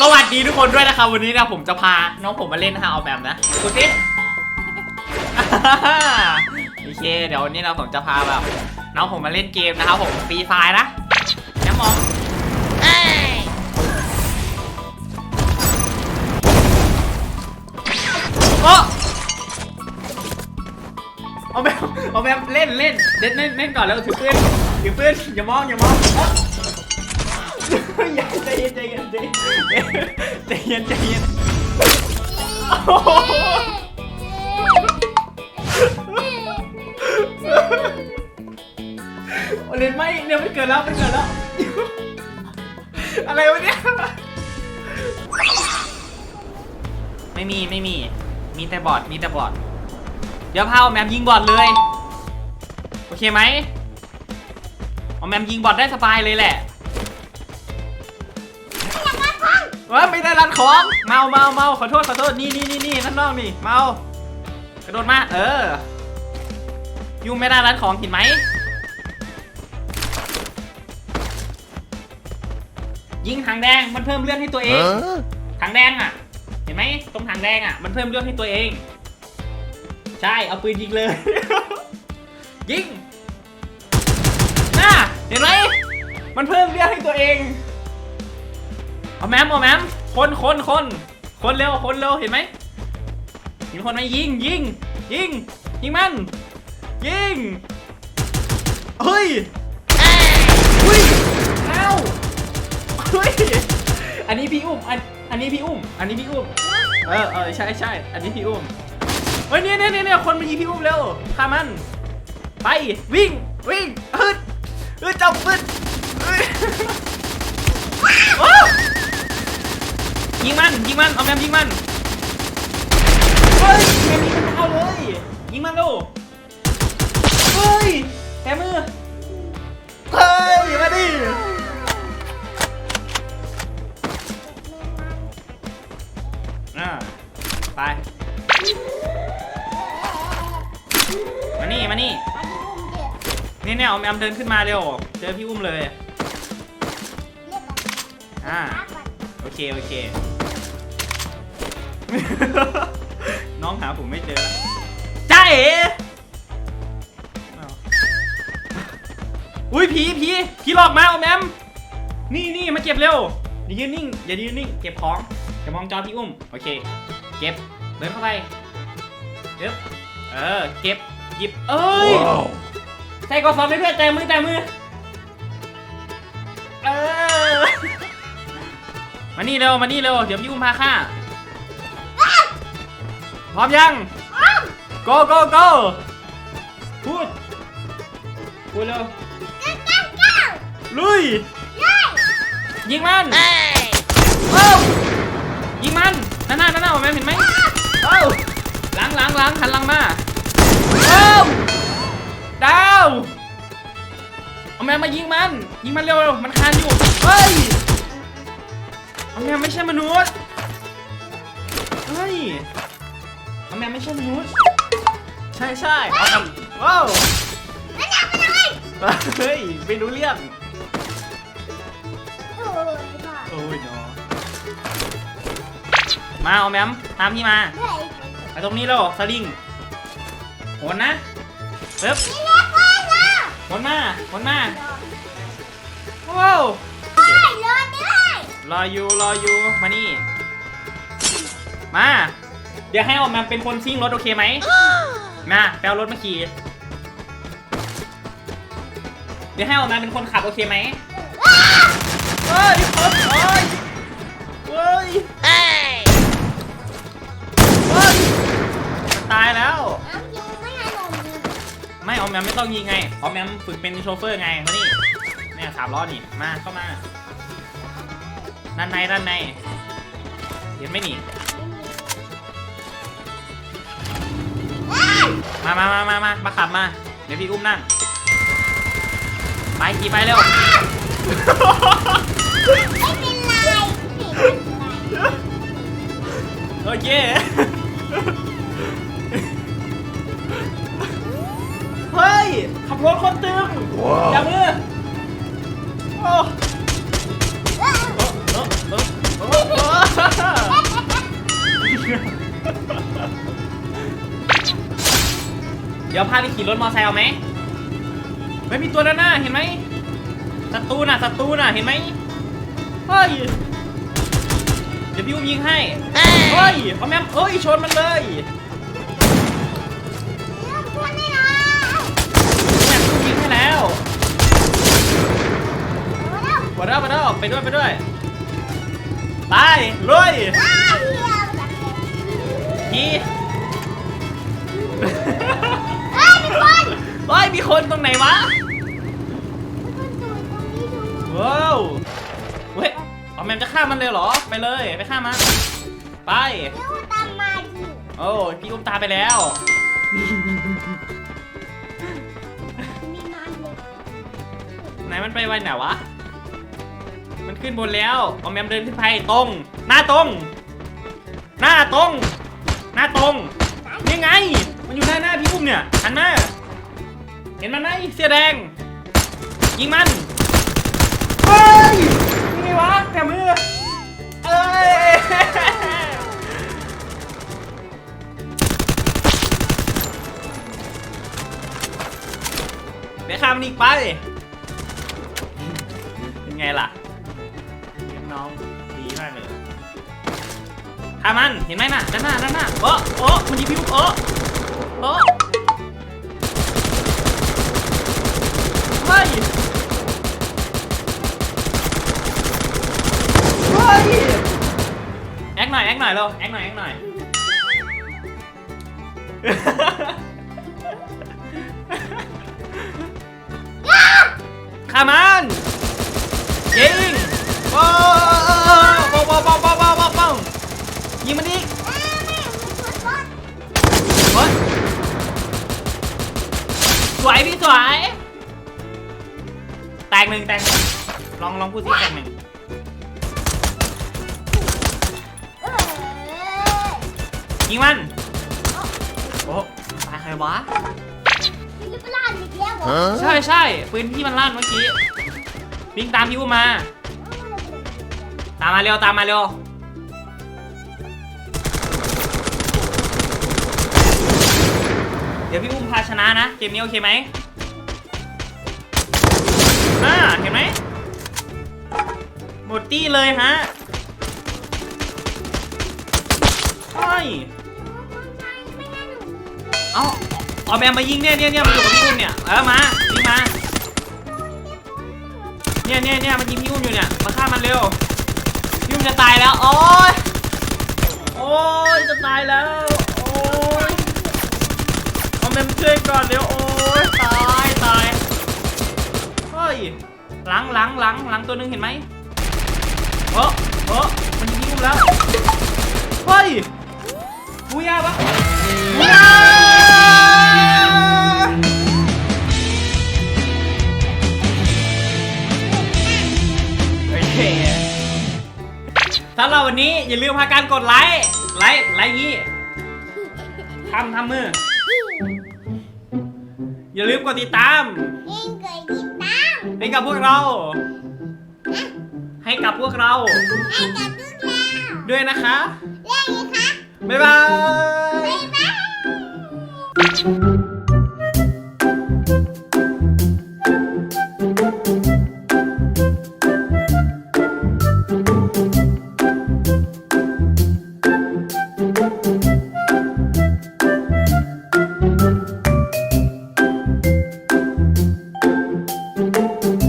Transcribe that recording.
สวัสดีทุกคนด้วยนะครับวันนี้นะผมจะพาน้องผมมาเล่นนะฮะเอาแบบนะดูสิโอเค เดี๋ยววันนี้เราผมจะพาแบบน้องผมมาเล่นเกมนะครับผมฟรีไฟนะน้ำมองโอ้เอาแบบเอาแบบเล่นเล่นเล่นเล่นเล่นก่อนแล้วถือปืนถือปืนอย่ามองอย่ามอง อย่าใจเย็นใจเย็นใจเย็นใจเย็นใจเย็นโอ้โหเรียนไม่เรียไม่เกินแล้วไม่เกินแล้ว อะไรวะเนี่ย ไม่มีไม่มี มีแต่บอดมีแต่บอดเดี๋ยวพาเอาแมมยิงบอดเลย โอเคไหมเอาแมมยิงบอดได้สบายเลยแหละ ว่าไม่ได้รันของ เมาเมาเมาขอโทษขอโทษนี่นี่นี่นี่นั่นน้องนี่ เมากระโดดมา เออ ยูไม่ได้รันของเห็นไหมยิงถังแดงมันเพิ่มเลือดให้ตัวเองถังแดงอะ เห็นไหมตรงถังแดงอะ มันเพิ่มเลือดให้ตัวเอง ใช่เอาปืนยิงเลย ยิงน่าเห็นไหมมันเพิ่มเลือดให้ตัวเอง เอาแมมเอาแมมคนคนคนคนเร็วคนเร็วเห็นไหมเห็นคนไหมยิงยิงยิงยิงมันยิงเฮ้ยเฮ้ยเอ้าเฮ้ยอันนี้พี่อุ้มอันอันนี้พี่อุ้ม อันนี้พี่อุ้มเออเออใช่ใช่อันนี้พี่อุ้มเฮ้ยเนี่ยเนี่ยเนี่ยคนมายิงพี่อุ้มเร็วฆ่ามันไปวิ่งวิ่งฮึดฮึดจับฮึดเฮ้ย ยิงมันยิงมันเอาแมมยิงมันเฮ้ยแมมยิงมันเอาเลยยิงมันดูเฮ้ยแกมือเฮ้ยมาดิอ่าไปมานี่มานี่นี่เนี่ยเอาแมมเดินขึ้นมาเร็วเจอพี่อุ้มเลยอ่าโอเค โอเค น้องหาผมไม่เจอแล้วจ้าเอ๋อ้าวอุ้ยผีผีผีหลอกมาเอาแมมนี่นี่มาเก็บเร็วอย่ายืนนิ่งอย่ายืนนิ่งเก็บของอย่ามองจอพี่อุ้มโอเค เก็บเดินเข้าไปเก็บเออเก็บหยิบเอ้ย ใส่กระสอบไปเพื่อนแต่มือแต่มือ เออ มานี่เร็วมานี่เร็วเดี๋ยวพี่อุ้มพาฆ่า พร้อมยัง go go go พูด พูดเร็วลุย ยิงมันเอ้ายิงมันนั่นน่ะนั่นน่ะแม่เห็นไหมเอ้าหลังหลังหลังหันหลังมาเอ้าดาวเอาแม่มายิงมัน ยิงมันเร็วๆมันคานอยู่เฮ้ยเอาแมวไม่ใช่มนุษย์เฮ้ย เอาแมวไม่ใช่มนุษย์ใช่ใช่เอาแมวว้าวเฮ้ยไม่รู้เรื่องโอ้ยเนาะมาเอาแมมตามพี่มาไปตรงนี้แล้วสลิงโหนนะเอ๊บโหนมาโหนมาว้าวรออยู่รออยู่มานี่มา เดี๋ยวให้ออกมาเป็นคนซิ่งรถโอเคไหมมาแปลรถมาขี่ เดี๋ยวให้ออกมาเป็นคนขับโอเคไหมเฮ้ยเฮ้ยเฮ้ยเฮ้ยเฮ้ยมันตายแล้ว ไม่ออมแมมไม่ต้องยิงไงออมแมมฝึกเป็นโชเฟอร์ไงมานี่เนี่ยสามล้อนี่มาเข้ามาด้านในด้านใน เห็นไหมนี่ มามามามามามาขับมา เดี๋ยวพี่อุ้มนั่ง ไปขี่ไปเร็วโอเค เฮ้ย ขับรถคนตึง อย่ามือโอ้เออเออเออเออ เดี๋ยวพาไปขี่รถมอเตอร์ไซค์เอาไหมไม่มีตัวด้านหน้าเห็นไหมศัตรูน่ะศัตรูน่ะเห็นไหมเฮ้ยเดี๋ยวพี่อุ้มยิงให้เฮ้ยเอาแม่มเอ้ยชนมันเลยเรื่องพวกนี้นะแม่อุ้มยิงให้แล้วโอ้แล้วมาเด้อมาเด้อไปด้วยไปด้วยไปลุยอ้าวเหี้ยแบบนี้ขี่ เฮ้ยมีคนเฮ้ยมีคนตรงไหนวะมีคนอยู่ตรงนี้ดูว้าวเฮ้ยเอาแมมจะฆ่ามันเลยเหรอ ไปเลยไปฆ่ามัน ไปเดี๋ยวตามมาดิโอ้ยพี่อุ้มตาไปแล้ว มีนอนเด็กไหนมันไปไวันไหนวะ มันขึ้นบนแล้ว เอาแมมเดินขึ้นไปตรง หน้าตรง หน้าตรง เนี่ยหันมาเห็นมันไหมเสื้อแดง ยิงมัน เฮ้ยนี่ไงวะแต่มือ เอ้ยเดี๋ยวข้ามมันอีกไป เป็นไงล่ะเลี้ยงน้องดีมากเลยข้ามัน เห็นไหมน่ะ ด้านหน้า ด้านหน้าโอ้โอ้มันยิงพี่ลูกโอ้โอ้ อยเราแอคหน่อยแอคหน่อย ขามันยิงโอ้โหโอ้โหโอ้โหโอ้โหโอ้โหโอ้โหโอ้โหยิงมันดิโอ้ยสวยพี่สวย แตกหนึ่งแต่งลองลองพูดสิแตกหนึ่ง ยิงมัน โอ้ตายใครวะมีลูกหลานอีกแล้วเหรอใช่ใช่ปืนพี่มันลั่นเมื่อกี้วิ่งตามพี่อุ้มมา ตามมาเร็วตามมาเร็วเดี๋ยวพี่อุ้มพาชนะนะ เกมนี้โอเคไหมอ่าเห็นไหมหมดตี้เลยฮะเฮ้ย เอาแมมมายิงเนี่ยเนี่ยเนี่ยมันอยู่กับพี่อุ้มเนี่ยเออมายิงมาเนี่ยเนี่ยเนี่ยมันยิงพี่อุ้มอยู่เนี่ยมาฆ่ามันเร็วพี่อุ้มจะตายแล้วโอ๊ยโอ๊ยจะตายแล้วโอ๊ยเอาแมมช่วยก่อนเร็วโอ๊ยตายตายเฮ้ยหลังหลังหลังหลังตัวหนึงเห็นไหมเออเออมันยิงพี่อุ้มแล้วเฮ้ยบูยาปะ อย่าลืมพาการกดไลค์ไลค์ไลค์งี้ทำทำมือ อย่าลืมกดติดตาม ยิงเกิดติดตามให้กับพวกเราให้กับพวกเราให้กับทุกเราด้วยนะคะ เรื่องนี้คะบ๊ายบาย บ๊ายบาย